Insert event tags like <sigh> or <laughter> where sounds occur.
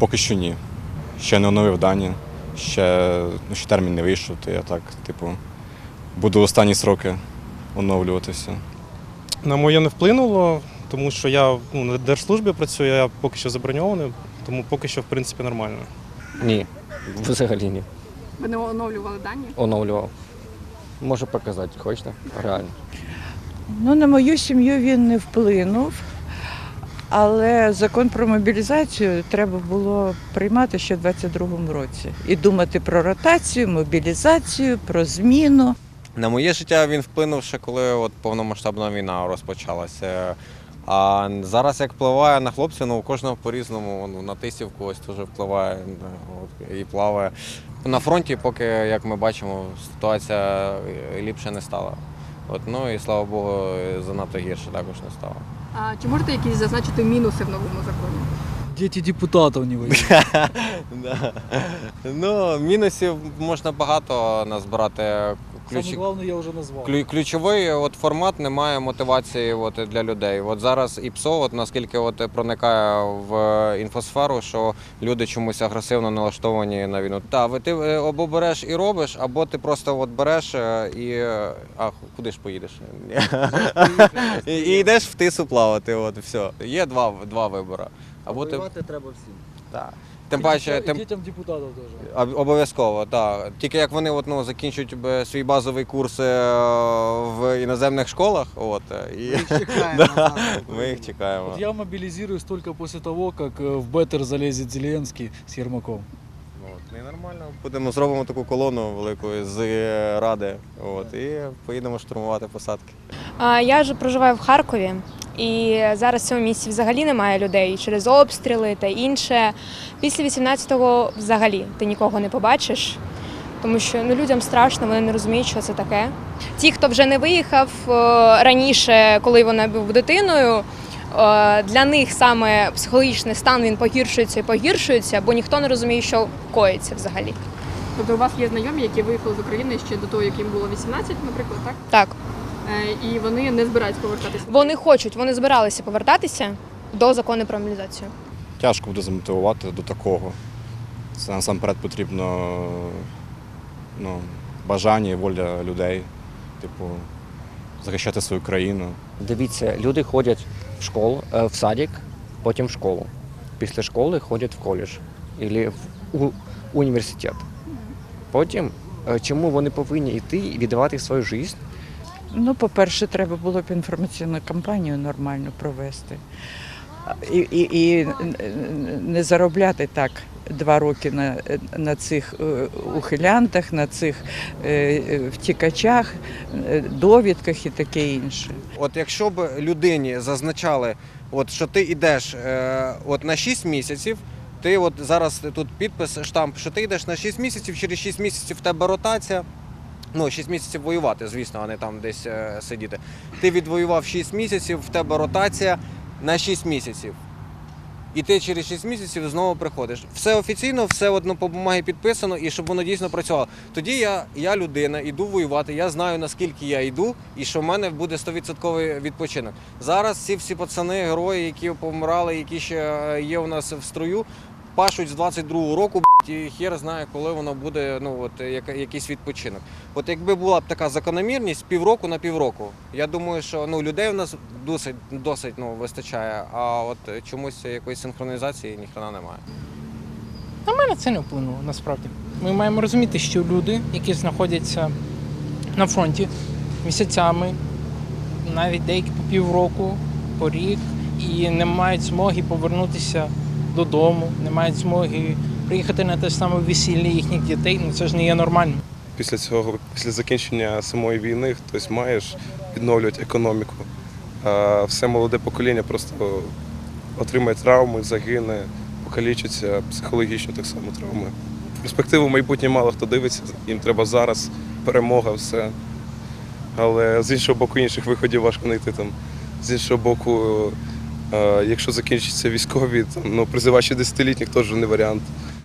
Поки що ні. Ще не оновив дані, ще, ну, ще термін не вийшов, то я так, типу, буду останні сроки оновлюватися. На моє не вплинуло, тому що я ну, на держслужбі працюю, я поки що заброньований, тому поки що, в принципі, нормально. Ні, взагалі ні. Ви не оновлювали дані? Оновлював. Можу показати, хочете? Реально. Ну, на мою сім'ю він не вплинув, але закон про мобілізацію треба було приймати ще в 22-му році і думати про ротацію, мобілізацію, про зміну. На моє життя він вплинув ще коли от повномасштабна війна розпочалася. А зараз як впливає на хлопців, ну у кожного по-різному ну, на тисівку ось теж впливає і плаває. На фронті, поки, як ми бачимо, ситуація ліпше не стала. От, ну і слава Богу, занадто гірше також не стало. А чи можете якісь зазначити мінуси в новому законі? Діти депутатів не воюют. <laughs> Ну, мінусів можна багато назбирати. Ключ... главное я уже назвал. Клю- Ключовий от формат не має мотивації от для людей. От зараз ІПСО, от наскільки от проникає в інфосферу, що люди чомусь агресивно налаштовані на війну. Та ти е, або береш і робиш, або ти просто от береш е, і е, а куди ж поїдеш? <laughs> і, і йдеш в тису плавати. От все. Є два, два вибори. Або ти Воювати треба всім. так. Тим паче, дітям- тим, дітям депутатів теж. Об- Обов'язково, так. Тільки як вони от, ну, закінчують свій базовий курс е, в іноземних школах, от, е, і Да, ми їх <laughs> чекаємо. Вот я мобилизируюсь только после того, как э, в Беттер залезет Зеленский с Ермаком. От, і нормально. Будемо зробимо таку колону велику з е, ради. От, і поїдемо штурмувати посадки. А, Я ж проживаю в Харкові, і зараз в цьому місці взагалі немає людей через обстріли та інше. Після 18-го взагалі ти нікого не побачиш, тому що ну, людям страшно, вони не розуміють, що це таке. Ті, хто вже не виїхав е, раніше, коли вона був дитиною. е, Для них саме психологічний стан він погіршується і погіршується, бо ніхто не розуміє, що коїться взагалі. Тобто у вас є знайомі, які виїхали з України ще до того, як їм було 18, наприклад, так? Так, І вони не збираються повертатися. вони хочуть, вони збиралися повертатися до закону про мобілізацію. Тяжко буде замотивувати до такого. Це насамперед потрібно ну, бажання і воля людей, типу, захищати свою країну. Дивіться, люди ходять в школу, е, в садик, потім в школу. Після школи ходять в коледж або в у- університет. Потім, е, чому вони повинні йти і віддавати свою життя? Ну, по-перше, треба було б інформаційну кампанію нормально провести. І, і, і не заробляти так два роки на, на цих е, ухилянтах, на цих е, втікачах, е, довідках і таке інше. От якщо б людині зазначали, от, що ти йдеш от на 6 місяців, ти от зараз тут підпис, штамп, що ти йдеш на 6 місяців, через 6 місяців в тебе ротація. Ну, 6 місяців воювати, звісно, а не там десь е, сидіти. Ти відвоював 6 місяців, в тебе ротація на 6 місяців. І ти через 6 місяців знову приходиш. Все офіційно, все одно по бумагі підписано, і щоб воно дійсно працювало. Тоді я, я людина, іду воювати, я знаю наскільки я йду, і що в мене буде 100% відпочинок. Зараз ці всі пацани, герої, які помирали, які ще е, є у нас в строю, пашуть з 22-го року, і хер знає, коли воно буде, ну от якийсь відпочинок. От якби була б така закономірність півроку на півроку, я думаю, що ну людей у нас досить досить ну вистачає. А от чомусь якоїсь синхронізації ніхрена немає. На мене це не вплинуло насправді. Ми маємо розуміти, що люди, які знаходяться на фронті місяцями, навіть деякі по півроку, по рік, і не мають змоги повернутися додому, не мають змоги приїхати на те саме весілля їхніх дітей, ну це ж не є нормально. Після цього, після закінчення самої війни, хтось маєш відновлювати економіку. А все молоде покоління просто отримає травми, загине, покалічиться, психологічно так само травми. Перспективу майбутнє мало хто дивиться, їм треба зараз перемога, все. Але з іншого боку, інших виходів важко знайти там. З іншого боку, якщо закінчаться військові, там, ну, призивати 60-літніх теж не варіант.